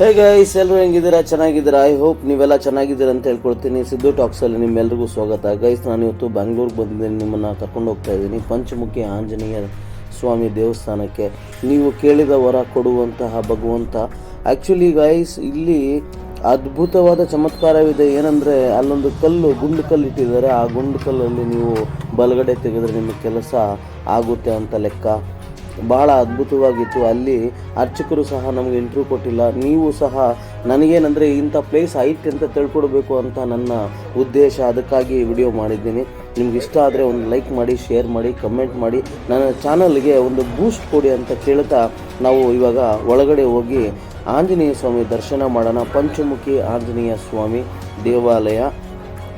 ಹೇ guys ಎಲ್ಲರೂ ಹೆಂಗಿದ್ದೀರಾ? ಚೆನ್ನಾಗಿದ್ದೀರಾ? ಐ ಹೋಪ್ ನೀವೆಲ್ಲ ಚೆನ್ನಾಗಿದ್ದೀರಾ ಅಂತ ಹೇಳ್ಕೊಳ್ತೀನಿ ಸಿದ್ದು ಟಾಕ್ಸಲ್ಲಿ ನಿಮ್ಮೆಲ್ಲರಿಗೂ ಸ್ವಾಗತ. ಗೈಸ್ ನಾನು ಇವತ್ತು ಬೆಂಗಳೂರಿಗೆ ಬಂದಿದ್ದೀನಿ. ನಿಮ್ಮನ್ನು ಕರ್ಕೊಂಡು ಹೋಗ್ತಾ ಇದ್ದೀನಿ. ಪಂಚಮುಖಿ ಆಂಜನೇಯ ಸ್ವಾಮಿ ದೇವಸ್ಥಾನಕ್ಕೆ. ನೀವು ಕೇಳಿದ ವರ ಕೊಡುವಂತಹ ಭಗವಂತ. ಆ್ಯಕ್ಚುಲಿ ಗೈಸ್ ಇಲ್ಲಿ ಅದ್ಭುತವಾದ ಚಮತ್ಕಾರವಿದೆ. ಏನಂದರೆ, ಅಲ್ಲೊಂದು ಕಲ್ಲು, ಗುಂಡು ಕಲ್ಲು ಇಟ್ಟಿದ್ದಾರೆ. ಆ ಗುಂಡು ಕಲ್ಲಲ್ಲಿ ನೀವು ಬಲಗಡೆ ತೆಗೆದ್ರೆ ನಿಮ್ಮ ಕೆಲಸ ಆಗುತ್ತೆ ಅಂತ ಲೆಕ್ಕ. ಭಾಳ ಅದ್ಭುತವಾಗಿತ್ತು. ಅಲ್ಲಿ ಅರ್ಚಕರು ಸಹ ನಮಗೆ ಇಂಟ್ರ್ಯೂ ಕೊಟ್ಟಿಲ್ಲ. ನೀವು ಸಹ ನನಗೇನಂದರೆ ಇಂಥ ಪ್ಲೇಸ್ ಐತೆ ಅಂತ ತಿಳ್ಕೊಡ್ಬೇಕು ಅಂತ ನನ್ನ ಉದ್ದೇಶ. ಅದಕ್ಕಾಗಿ ವಿಡಿಯೋ ಮಾಡಿದ್ದೀನಿ. ನಿಮ್ಗೆ ಇಷ್ಟ ಆದರೆ ಒಂದು ಲೈಕ್ ಮಾಡಿ ಶೇರ್ ಮಾಡಿ ಕಮೆಂಟ್ ಮಾಡಿ. ನನ್ನ ಚಾನಲ್ಗೆ ಒಂದು ಬೂಸ್ಟ್ ಕೊಡಿ ಅಂತ ಕೇಳ್ತಾ ನಾವು ಇವಾಗ ಒಳಗಡೆ ಹೋಗಿ ಆಂಜನೇಯ ಸ್ವಾಮಿ ದರ್ಶನ ಮಾಡೋಣ. ಪಂಚಮುಖಿ ಆಂಜನೇಯ ಸ್ವಾಮಿ ದೇವಾಲಯ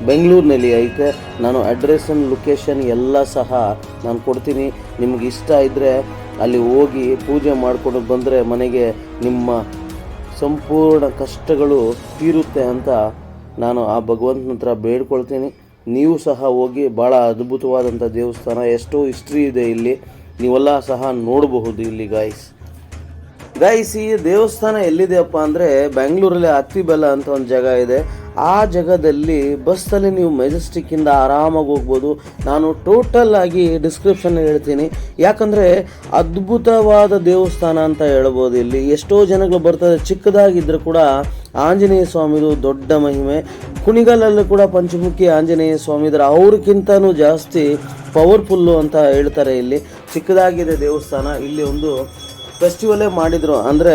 ಬೆಂಗಳೂರಿನಲ್ಲಿ ಐತೆ. ನಾನು ಅಡ್ರೆಸ್ಸನ್ನು ಲೊಕೇಶನ್ ಎಲ್ಲ ಸಹ ನಾನು ಕೊಡ್ತೀನಿ. ನಿಮ್ಗೆ ಇಷ್ಟ ಇದ್ದರೆ ಅಲ್ಲಿ ಹೋಗಿ ಪೂಜೆ ಮಾಡಿಕೊಂಡು ಬಂದರೆ ಮನೆಗೆ ನಿಮ್ಮ ಸಂಪೂರ್ಣ ಕಷ್ಟಗಳು ತೀರುತ್ತೆ ಅಂತ ನಾನು ಆ ಭಗವಂತನ ಹತ್ರ ಬೇಡ್ಕೊಳ್ತೀನಿ. ನೀವು ಸಹ ಹೋಗಿ ಭಾಳ ಅದ್ಭುತವಾದಂಥ ದೇವಸ್ಥಾನ, ಎಷ್ಟೋ ಹಿಸ್ಟ್ರಿ ಇದೆ ಇಲ್ಲಿ. ನೀವೆಲ್ಲ ಸಹ ನೋಡಬಹುದು ಇಲ್ಲಿ ಗಾಯ್ಸ್ ಗಾಯ್ಸ್ ಈ ದೇವಸ್ಥಾನ ಎಲ್ಲಿದೆಯಪ್ಪ ಅಂದರೆ ಬೆಂಗಳೂರಲ್ಲಿ ಅತ್ತಿಬೆಲ ಅಂತ ಒಂದು ಜಾಗ ಇದೆ. ಆ ಜಾಗದಲ್ಲಿ ಬಸ್ಸಲ್ಲಿ ನೀವು ಮೆಜೆಸ್ಟಿಕ್ಕಿಂದ ಆರಾಮಾಗಿ ಹೋಗ್ಬೋದು. ನಾನು ಟೋಟಲ್ ಆಗಿ ಡಿಸ್ಕ್ರಿಪ್ಷನ್ ಹೇಳ್ತೀನಿ. ಯಾಕಂದರೆ ಅದ್ಭುತವಾದ ದೇವಸ್ಥಾನ ಅಂತ ಹೇಳ್ಬೋದು ಇಲ್ಲಿ. ಎಷ್ಟೋ ಜನಗಳು ಬರ್ತಾರೆ ಚಿಕ್ಕದಾಗಿದ್ದರೂ ಕೂಡ ಆಂಜನೇಯ ಸ್ವಾಮಿದು ದೊಡ್ಡ ಮಹಿಮೆ. ಕುಣಿಗಲಲ್ಲೂ ಕೂಡ ಪಂಚಮುಖಿ ಆಂಜನೇಯ ಸ್ವಾಮಿ ಇದ್ದಾರೆ ಅವ್ರಿಗಿಂತನೂ ಜಾಸ್ತಿ ಪವರ್ಫುಲ್ಲು ಅಂತ ಹೇಳ್ತಾರೆ ಇಲ್ಲಿ. ಚಿಕ್ಕದಾಗಿದೆ ದೇವಸ್ಥಾನ. ಇಲ್ಲಿ ಒಂದು ಫೆಸ್ಟಿವಲೇ ಮಾಡಿದ್ರು ಅಂದರೆ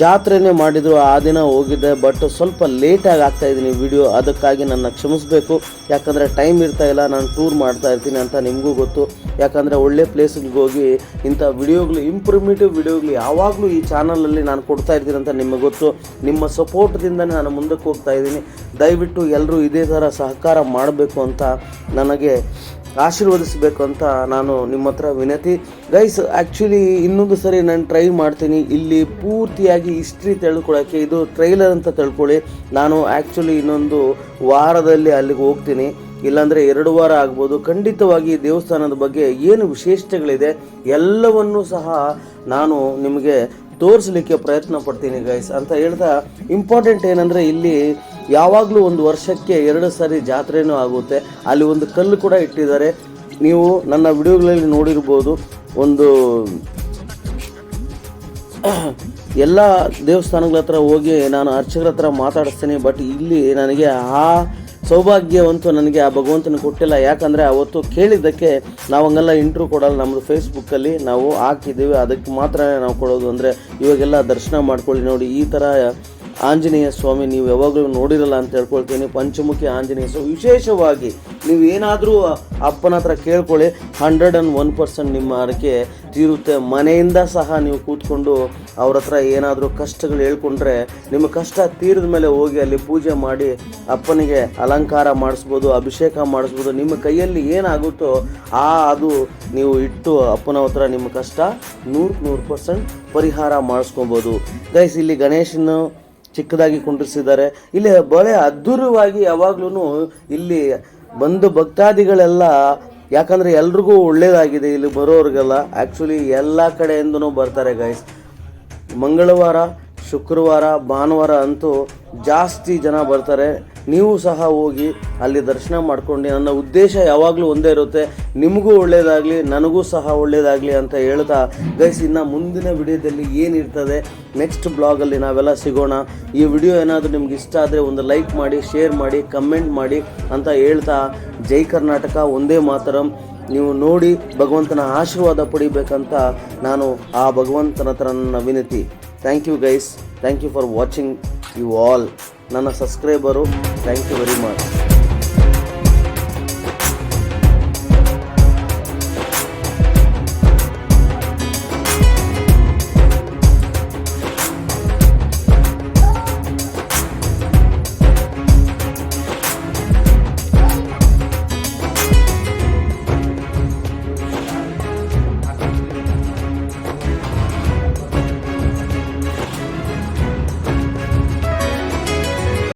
ಜಾತ್ರೆನೇ ಮಾಡಿದ್ರು, ಆ ದಿನ ಹೋಗಿದ್ದೆ ಬಟ್ ಸ್ವಲ್ಪ ಲೇಟಾಗಿ ಆಗ್ತಾ ಇದ್ದೀನಿ ವಿಡಿಯೋ ಅದಕ್ಕಾಗಿ ನನ್ನ ಕ್ಷಮಿಸಬೇಕು. ಯಾಕಂದರೆ ಟೈಮ್ ಇರ್ತಾ ಇಲ್ಲ, ನಾನು ಟೂರ್ ಮಾಡ್ತಾ ಇರ್ತೀನಿ ಅಂತ ನಿಮಗೂ ಗೊತ್ತು. ಯಾಕಂದರೆ ಒಳ್ಳೆ ಪ್ಲೇಸ್ಗಳಿಗೆ ಹೋಗಿ, ಇಂಥ ವಿಡಿಯೋಗಳು ಇಂಪ್ರೂವ್ಮೆಂಟಿವ್ ವಿಡಿಯೋಗಳು ಯಾವಾಗಲೂ ಈ ಚಾನಲಲ್ಲಿ ನಾನು ಕೊಡ್ತಾ ಇರ್ತೀನಿ ಅಂತ ನಿಮಗೆ ಗೊತ್ತು. ನಿಮ್ಮ ಸಪೋರ್ಟ್ದಿಂದನೇ ನಾನು ಮುಂದಕ್ಕೆ ಹೋಗ್ತಾ ಇದ್ದೀನಿ ದಯವಿಟ್ಟು ಎಲ್ಲರೂ ಇದೇ ಥರ ಸಹಕಾರ ಮಾಡಬೇಕು ಅಂತ ನನಗೆ ಆಶೀರ್ವದಿಸಬೇಕು ಅಂತ ನಾನು ನಿಮ್ಮ ಹತ್ರ ವಿನಂತಿ. ಗೈಸ್ ಆ್ಯಕ್ಚುಲಿ ಇನ್ನೊಂದು ಸರಿ ನಾನು ಟ್ರೈ ಮಾಡ್ತೀನಿ. ಇಲ್ಲಿ ಪೂರ್ತಿಯಾಗಿ ಹಿಸ್ಟ್ರಿ ತಿಳ್ಕೊಳ್ಳೋಕ್ಕೆ ಇದು ಟ್ರೈಲರ್ ಅಂತ ತಿಳ್ಕೊಳ್ಳಿ. ನಾನು ಆ್ಯಕ್ಚುಲಿ ಇನ್ನೊಂದು ವಾರದಲ್ಲಿ ಅಲ್ಲಿಗೆ ಹೋಗ್ತೀನಿ. ಇಲ್ಲಾಂದರೆ ಎರಡು ವಾರ ಆಗ್ಬೋದು. ಖಂಡಿತವಾಗಿ ದೇವಸ್ಥಾನದ ಬಗ್ಗೆ ಏನು ವಿಶೇಷತೆಗಳಿದೆ, ಎಲ್ಲವನ್ನೂ ಸಹ ನಾನು ನಿಮಗೆ ತೋರಿಸಲಿಕ್ಕೆ ಪ್ರಯತ್ನ ಪಡ್ತೀನಿ ಗೈಸ್ ಅಂತ ಹೇಳ್ತಾ ಇಂಪಾರ್ಟೆಂಟ್ ಏನಂದರೆ ಇಲ್ಲಿ ಯಾವಾಗಲೂ ಒಂದು ವರ್ಷಕ್ಕೆ ಎರಡು ಸಾರಿ ಜಾತ್ರೆನೂ ಆಗುತ್ತೆ. ಅಲ್ಲಿ ಒಂದು ಕಲ್ಲು ಕೂಡ ಇಟ್ಟಿದ್ದಾರೆ. ನೀವು ನನ್ನ ವಿಡಿಯೋಗಳಲ್ಲಿ ನೋಡಿರ್ಬೋದು, ಒಂದು ಎಲ್ಲ ದೇವಸ್ಥಾನಗಳ ಹತ್ರ ಹೋಗಿ ನಾನು ಅರ್ಚಕರ ಹತ್ರ ಮಾತಾಡಿಸ್ತೀನಿ, ಬಟ್ ಇಲ್ಲಿ ನನಗೆ ಆ ಸೌಭಾಗ್ಯವಂತೂ ನನಗೆ ಆ ಭಗವಂತನ ಕೊಟ್ಟಿಲ್ಲ. ಯಾಕಂದರೆ ಅವತ್ತು ಕೇಳಿದ್ದಕ್ಕೆ ನಾವು ಹಂಗೆಲ್ಲ ಇಂಟ್ರ್ಯೂ ಕೊಡಲ್ಲ ನಮ್ಮದು ಫೇಸ್ಬುಕ್ಕಲ್ಲಿ ನಾವು ಹಾಕಿದ್ದೀವಿ. ಅದಕ್ಕೆ ಮಾತ್ರ ನಾವು ಕೊಡೋದು ಅಂದರೆ ಇವಾಗೆಲ್ಲ ದರ್ಶನ ಮಾಡ್ಕೊಳ್ಳಿ ನೋಡಿ, ಈ ಥರ ಆಂಜನೇಯ ಸ್ವಾಮಿ, ನೀವು ಯಾವಾಗಲೂ ನೋಡಿರಲ್ಲ ಅಂತ ಹೇಳ್ಕೊಳ್ತೀನಿ. ಪಂಚಮುಖಿ ಆಂಜನೇಯ ಸ್ವಾಮಿ, ವಿಶೇಷವಾಗಿ ನೀವು ಏನಾದರೂ ಅಪ್ಪನ ಹತ್ರ ಕೇಳ್ಕೊಳ್ಳಿ ಹಂಡ್ರೆಡ್ ಆ್ಯಂಡ್ ಒನ್ ಪರ್ಸೆಂಟ್ ನಿಮ್ಮ ಹರಕೆ ತೀರುತ್ತೆ. ಮನೆಯಿಂದ ಸಹ ನೀವು ಕೂತ್ಕೊಂಡು ಅವ್ರ ಹತ್ರ ಏನಾದರೂ ಕಷ್ಟಗಳು ಹೇಳ್ಕೊಂಡ್ರೆ ನಿಮ್ಮ ಕಷ್ಟ ತೀರಿದ ಮೇಲೆ ಹೋಗಿ ಅಲ್ಲಿ ಪೂಜೆ ಮಾಡಿ ಅಪ್ಪನಿಗೆ ಅಲಂಕಾರ ಮಾಡಿಸ್ಬೋದು, ಅಭಿಷೇಕ ಮಾಡಿಸ್ಬೋದು, ನಿಮ್ಮ ಕೈಯಲ್ಲಿ ಏನಾಗುತ್ತೋ ಆ ಅದು ನೀವು ಇಟ್ಟು ಅಪ್ಪನ ಹತ್ರ ನಿಮ್ಮ ಕಷ್ಟ ನೂರು ನೂರು ಪರ್ಸೆಂಟ್ ಪರಿಹಾರ ಮಾಡಿಸ್ಕೊಬೋದು. ಗೈಸ್ ಇಲ್ಲಿ ಗಣೇಶನ ಚಿಕ್ಕದಾಗಿ ಕುಂಡ್ರಿಸಿದ್ದಾರೆ ಇಲ್ಲಿ ಬಳೆ ಅದ್ಧೂರವಾಗಿ ಯಾವಾಗ್ಲೂ ಇಲ್ಲಿ ಬಂದು ಭಕ್ತಾದಿಗಳೆಲ್ಲ, ಯಾಕಂದರೆ ಎಲ್ರಿಗೂ ಒಳ್ಳೇದಾಗಿದೆ ಇಲ್ಲಿ ಬರೋರಿಗೆಲ್ಲ. ಆ್ಯಕ್ಚುಲಿ ಎಲ್ಲ ಕಡೆಯಿಂದನೂ ಬರ್ತಾರೆ ಗೈಸ್ ಮಂಗಳವಾರ ಶುಕ್ರವಾರ, ಭಾನುವಾರ ಅಂತೂ ಜಾಸ್ತಿ ಜನ ಬರ್ತಾರೆ. ನೀವು ಸಹ ಹೋಗಿ ಅಲ್ಲಿ ದರ್ಶನ ಮಾಡ್ಕೊಂಡು ನನ್ನ ಉದ್ದೇಶ ಯಾವಾಗಲೂ ಒಂದೇ ಇರುತ್ತೆ. ನಿಮಗೂ ಒಳ್ಳೆಯದಾಗಲಿ ನನಗೂ ಸಹ ಒಳ್ಳೆಯದಾಗಲಿ ಅಂತ ಹೇಳ್ತಾ ಗೈಸ್ ಇನ್ನು ಮುಂದಿನ ವಿಡಿಯೋದಲ್ಲಿ ಏನಿರ್ತದೆ ನೆಕ್ಸ್ಟ್ ಬ್ಲಾಗಲ್ಲಿ ನಾವೆಲ್ಲ ಸಿಗೋಣ. ಈ ವಿಡಿಯೋ ಏನಾದರೂ ನಿಮ್ಗೆ ಇಷ್ಟ ಆದರೆ ಒಂದು ಲೈಕ್ ಮಾಡಿ ಶೇರ್ ಮಾಡಿ ಕಮೆಂಟ್ ಮಾಡಿ ಅಂತ ಹೇಳ್ತಾ, ಜೈ ಕರ್ನಾಟಕ, ಒಂದೇ ಮಾತರಂ. ನೀವು ನೋಡಿ ಭಗವಂತನ ಆಶೀರ್ವಾದ ಪಡಿಬೇಕಂತ ನಾನು ಆ ಭಗವಂತನ ಹತ್ರ ನನ್ನ ವಿನಂತಿ. Thank you guys thank you for watching you all ನನ್ನ subscriber thank you very much